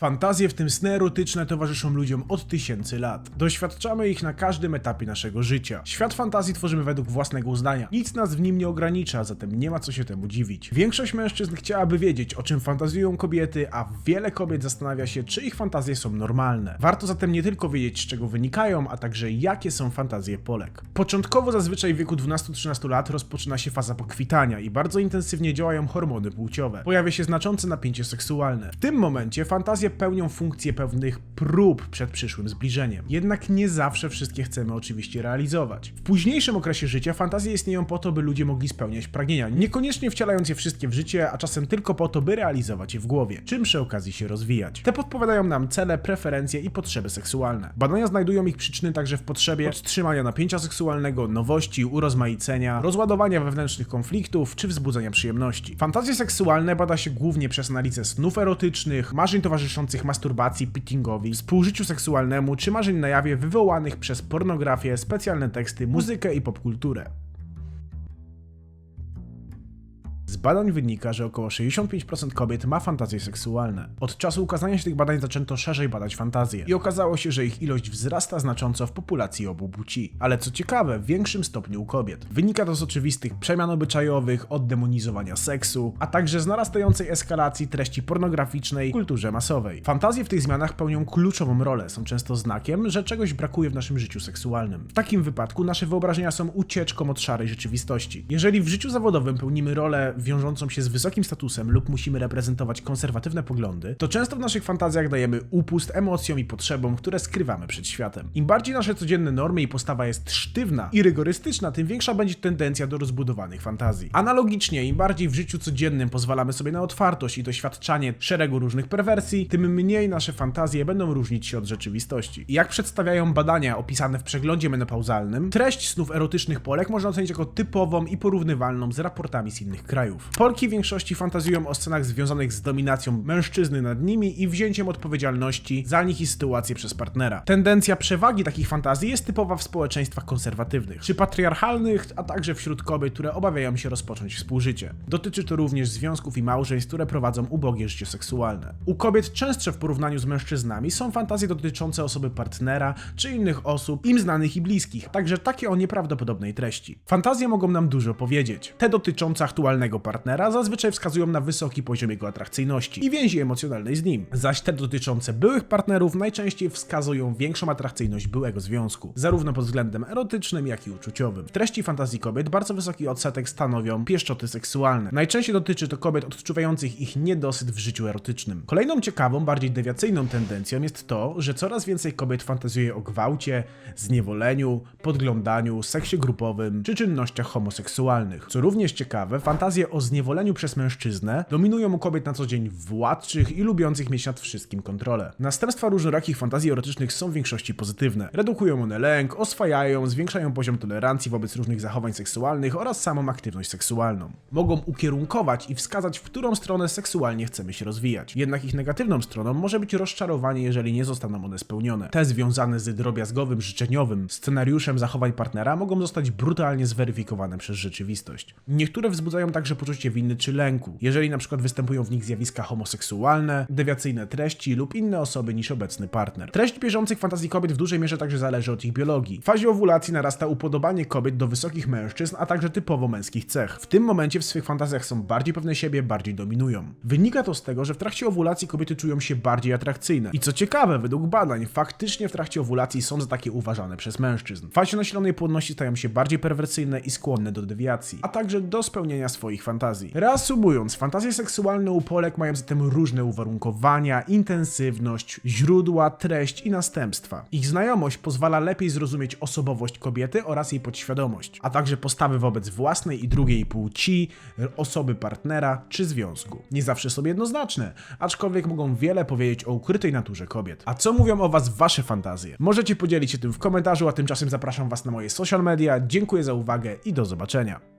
Fantazje, w tym sny erotyczne, towarzyszą ludziom od tysięcy lat. Doświadczamy ich na każdym etapie naszego życia. Świat fantazji tworzymy według własnego uznania. Nic nas w nim nie ogranicza, zatem nie ma co się temu dziwić. Większość mężczyzn chciałaby wiedzieć, o czym fantazjują kobiety, a wiele kobiet zastanawia się, czy ich fantazje są normalne. Warto zatem nie tylko wiedzieć, z czego wynikają, a także jakie są fantazje Polek. Początkowo zazwyczaj w wieku 12-13 lat rozpoczyna się faza pokwitania i bardzo intensywnie działają hormony płciowe. Pojawia się znaczące napięcie seksualne. W tym momencie pełnią funkcję pewnych prób przed przyszłym zbliżeniem. Jednak nie zawsze wszystkie chcemy oczywiście realizować. W późniejszym okresie życia fantazje istnieją po to, by ludzie mogli spełniać pragnienia, niekoniecznie wcielając je wszystkie w życie, a czasem tylko po to, by realizować je w głowie, czym przy okazji się rozwijać. Te podpowiadają nam cele, preferencje i potrzeby seksualne. Badania znajdują ich przyczyny także w potrzebie podtrzymania napięcia seksualnego, nowości, urozmaicenia, rozładowania wewnętrznych konfliktów czy wzbudzenia przyjemności. Fantazje seksualne bada się głównie przez analizę snów erotycznych, marzeń towarzyszących masturbacji, pittingowi, współżyciu seksualnemu czy marzeń na jawie wywołanych przez pornografię, specjalne teksty, muzykę i popkulturę. Z badań wynika, że około 65% kobiet ma fantazje seksualne. Od czasu ukazania się tych badań zaczęto szerzej badać fantazje i okazało się, że ich ilość wzrasta znacząco w populacji obu płci. Ale co ciekawe, w większym stopniu u kobiet. Wynika to z oczywistych przemian obyczajowych, od demonizowania seksu, a także z narastającej eskalacji treści pornograficznej w kulturze masowej. Fantazje w tych zmianach pełnią kluczową rolę, są często znakiem, że czegoś brakuje w naszym życiu seksualnym. W takim wypadku nasze wyobrażenia są ucieczką od szarej rzeczywistości. Jeżeli w życiu zawodowym pełnimy rolę wiążącą się z wysokim statusem lub musimy reprezentować konserwatywne poglądy, to często w naszych fantazjach dajemy upust emocjom i potrzebom, które skrywamy przed światem. Im bardziej nasze codzienne normy i postawa jest sztywna i rygorystyczna, tym większa będzie tendencja do rozbudowanych fantazji. Analogicznie, im bardziej w życiu codziennym pozwalamy sobie na otwartość i doświadczanie szeregu różnych perwersji, tym mniej nasze fantazje będą różnić się od rzeczywistości. I jak przedstawiają badania opisane w przeglądzie menopauzalnym, treść snów erotycznych Polek można ocenić jako typową i porównywalną z raportami z innych krajów. Polki w większości fantazjują o scenach związanych z dominacją mężczyzny nad nimi i wzięciem odpowiedzialności za nich i sytuację przez partnera. Tendencja przewagi takich fantazji jest typowa w społeczeństwach konserwatywnych, czy patriarchalnych, a także wśród kobiet, które obawiają się rozpocząć współżycie. Dotyczy to również związków i małżeństw, które prowadzą ubogie życie seksualne. U kobiet częstsze w porównaniu z mężczyznami są fantazje dotyczące osoby partnera czy innych osób im znanych i bliskich, także takie o nieprawdopodobnej treści. Fantazje mogą nam dużo powiedzieć. Te dotyczące aktualnego partnera zazwyczaj wskazują na wysoki poziom jego atrakcyjności i więzi emocjonalnej z nim, zaś te dotyczące byłych partnerów najczęściej wskazują większą atrakcyjność byłego związku, zarówno pod względem erotycznym, jak i uczuciowym. W treści fantazji kobiet bardzo wysoki odsetek stanowią pieszczoty seksualne. Najczęściej dotyczy to kobiet odczuwających ich niedosyt w życiu erotycznym. Kolejną ciekawą, bardziej dewiacyjną tendencją jest to, że coraz więcej kobiet fantazjuje o gwałcie, zniewoleniu, podglądaniu, seksie grupowym czy czynnościach homoseksualnych. Co również ciekawe, fantazje o zniewoleniu przez mężczyznę dominują u kobiet na co dzień władczych i lubiących mieć nad wszystkim kontrolę. Następstwa różnorakich fantazji erotycznych są w większości pozytywne. Redukują one lęk, oswajają, zwiększają poziom tolerancji wobec różnych zachowań seksualnych oraz samą aktywność seksualną. Mogą ukierunkować i wskazać, w którą stronę seksualnie chcemy się rozwijać. Jednak ich negatywną stroną może być rozczarowanie, jeżeli nie zostaną one spełnione. Te związane z drobiazgowym, życzeniowym scenariuszem zachowań partnera mogą zostać brutalnie zweryfikowane przez rzeczywistość. Niektóre wzbudzają także poczucie winy czy lęku, jeżeli na przykład występują w nich zjawiska homoseksualne, dewiacyjne treści lub inne osoby niż obecny partner. Treść bieżących fantazji kobiet w dużej mierze także zależy od ich biologii. W fazie owulacji narasta upodobanie kobiet do wysokich mężczyzn, a także typowo męskich cech. W tym momencie w swych fantazjach są bardziej pewne siebie, bardziej dominują. Wynika to z tego, że w trakcie owulacji kobiety czują się bardziej atrakcyjne. I co ciekawe, według badań, faktycznie w trakcie owulacji są za takie uważane przez mężczyzn. W fazie nasilonej płodności stają się bardziej perwersyjne i skłonne do dewiacji, a także do spełnienia swoich fantazji. Reasumując, fantazje seksualne u Polek mają zatem różne uwarunkowania, intensywność, źródła, treść i następstwa. Ich znajomość pozwala lepiej zrozumieć osobowość kobiety oraz jej podświadomość, a także postawy wobec własnej i drugiej płci, osoby partnera czy związku. Nie zawsze są jednoznaczne, aczkolwiek mogą wiele powiedzieć o ukrytej naturze kobiet. A co mówią o was wasze fantazje? Możecie podzielić się tym w komentarzu, a tymczasem zapraszam was na moje social media. Dziękuję za uwagę i do zobaczenia.